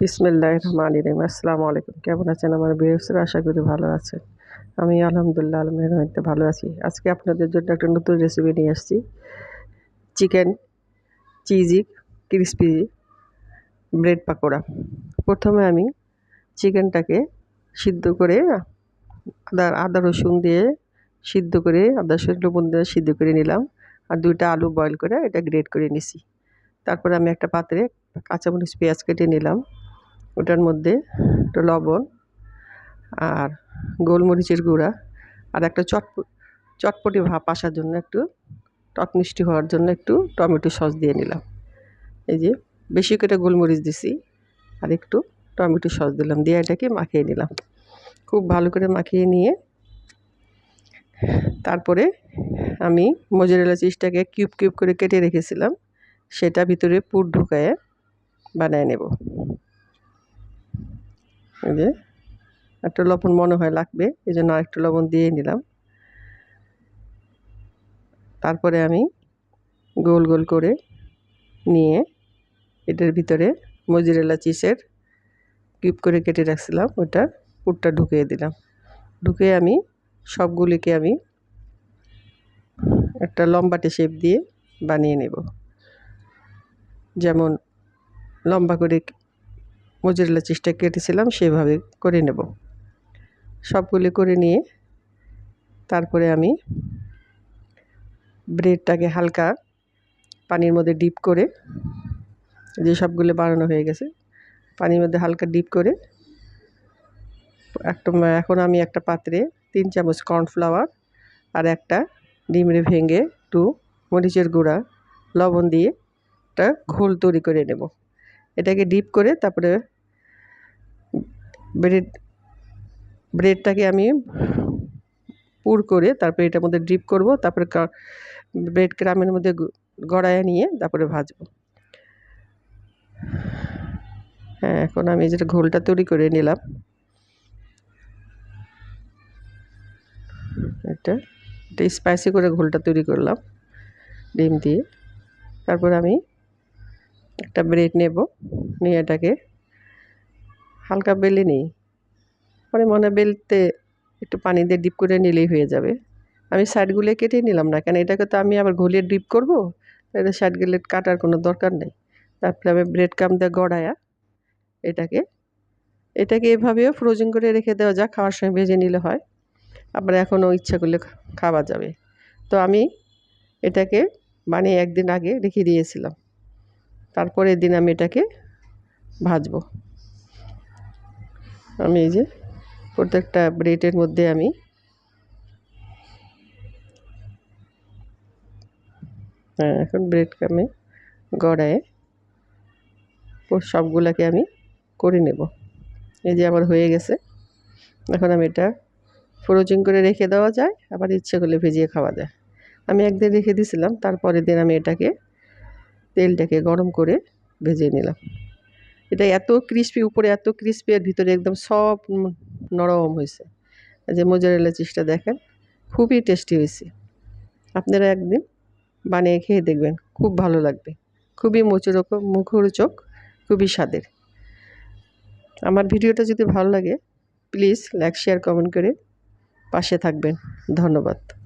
বিসমিল্লাহ রহমান রহিম। আসসালামু আলাইকুম। কেমন আছেন আমার বিএসরা আশা করি ভালো আছেন। আমি আলহামদুলিল্লাহ মধ্যে ভালো আছি। আজকে আপনাদের জন্য একটা নতুন রেসিপি নিয়ে আসছি। Chicken cheesy crispy bread pakora. প্রথমে আমি চিকেনটাকে সিদ্ধ করে আদা আদা রসুন দিয়ে সিদ্ধ করে, আদা রসুন, লবণ দিয়ে সিদ্ধ করে নিলাম। আর দুইটা আলু বয়েল করে এটা গ্রেট করে নিছি। তারপরে আমি একটা পাত্রে কাঁচামরিচ, পেঁয়াজ কেটে নিলাম। ওটার মধ্যে একটু লবণ আর গোলমরিচের গুঁড়া আর একটা চটপ, চটপটি ভাপ আসার জন্য একটু টক মিষ্টি হওয়ার জন্য একটু টমেটো সস দিয়ে নিলাম। এই যে বেশি করে গোলমরিচ দিছি আর একটু টমেটো সস দিলাম, দিয়ে এটাকে মাখিয়ে নিলাম। খুব ভালো করে মাখিয়ে নিয়ে তারপরে আমি মজুরেলা চিজটাকে কিউব কিউব করে কেটে রেখেছিলাম, সেটা ভিতরে পুর ঢুকায় বানায় নেব। যে, একটু লবণ মনে হয় লাগবে, এই জন্য আরেকটু লবণ দিয়ে নিলাম। তারপরে আমি গোল গোল করে নিয়ে এটার ভিতরে মজিরেলা চিসের কিউব করে কেটে রাখছিলাম ওটা পুরটা ঢুকিয়ে দিলাম। ঢুকিয়ে আমি সবগুলিকে আমি একটা লম্বাটে শেপ দিয়ে বানিয়ে নেব। যেমন লম্বা করে মজুরিলা চিজটা কেটেছিলাম, সেভাবে করে নেব। সবগুলি করে নিয়ে তারপরে আমি ব্রেডটাকে হালকা পানির মধ্যে ডিপ করে, যে সবগুলো বানানো হয়ে গেছে, পানির মধ্যে হালকা ডিপ করে, একটা এখন আমি একটা পাত্রে তিন চামচ কর্নফ্লাওয়ার আর একটা ডিমড়ে ভেঙে একটু মরিচের গুঁড়া, লবণ দিয়ে একটা ঘোল তৈরি করে নেব। এটাকে ডিপ করে তারপরে ব্রেড ব্রেডটাকে আমি পুর করে তারপরে এটার মধ্যে ডিপ করব, তারপরে ব্রেড ক্রামের মধ্যে গড়ায় নিয়ে তারপরে ভাজবো। হ্যাঁ এখন আমি যেটা ঘোলটা তৈরি করে নিলাম। এটা এটা স্পাইসি করে ঘোলটা তৈরি করলাম, ডিম দিয়ে। তারপর আমি একটা ব্রেড নেব, নিয়ে এটাকে হালকা বেলে নিই। পরে মনে বেলতে একটু পানি দিয়ে ডিপ করে নিলেই হয়ে যাবে। আমি সাইডগুলো কেটে নিলাম না, কেন এটাকে তো আমি আবার ঘুলিয়ে ডিপ করব? তাহলে সাইডগুলো কাটার কোনো দরকার নেই। তারপরে আমি ব্রেড কাম দিয়ে গড়ায়া এটাকে এটাকে এভাবেও ফ্রোজিং করে রেখে দেওয়া যাক, খাওয়ার সময় ভেজে নিলে হয়। আবার এখনও ইচ্ছা করলে খাওয়া যাবে। তো আমি এটাকে বানিয়ে একদিন আগে রেখে দিয়েছিলাম। তারপরের দিন আমি এটাকে ভাজবো। আমি এই যে প্রত্যেকটা ব্রেডের মধ্যে আমি হ্যাঁ এখন ব্রেডকে আমি গড়ায় সবগুলোকে আমি করে নেব। এই যে আমার হয়ে গেছে। এখন আমি এটা ফ্রোজিং করে রেখে দেওয়া যায়, আবার ইচ্ছে করলে ভেজিয়ে খাওয়া যায়। আমি একদিন রেখে দিয়েছিলাম তারপরের দিন আমি এটাকে তেলটাকে গরম করে ভেজে নিলাম। এটা এত ক্রিস্পি উপরে এত ক্রিস্পি আর ভিতরে একদম সব নরম হয়েছে। যে মোজারেলা চিজটা দেখেন, খুবই টেস্টি হয়েছে। আপনারা একদিন বানিয়ে খেয়ে দেখবেন, খুব ভালো লাগবে। খুবই মুচুরক মুখরোচক, খুবই স্বাদের। আমার ভিডিওটা যদি ভালো লাগে প্লিজ লাইক শেয়ার কমেন্ট করে পাশে থাকবেন। ধন্যবাদ।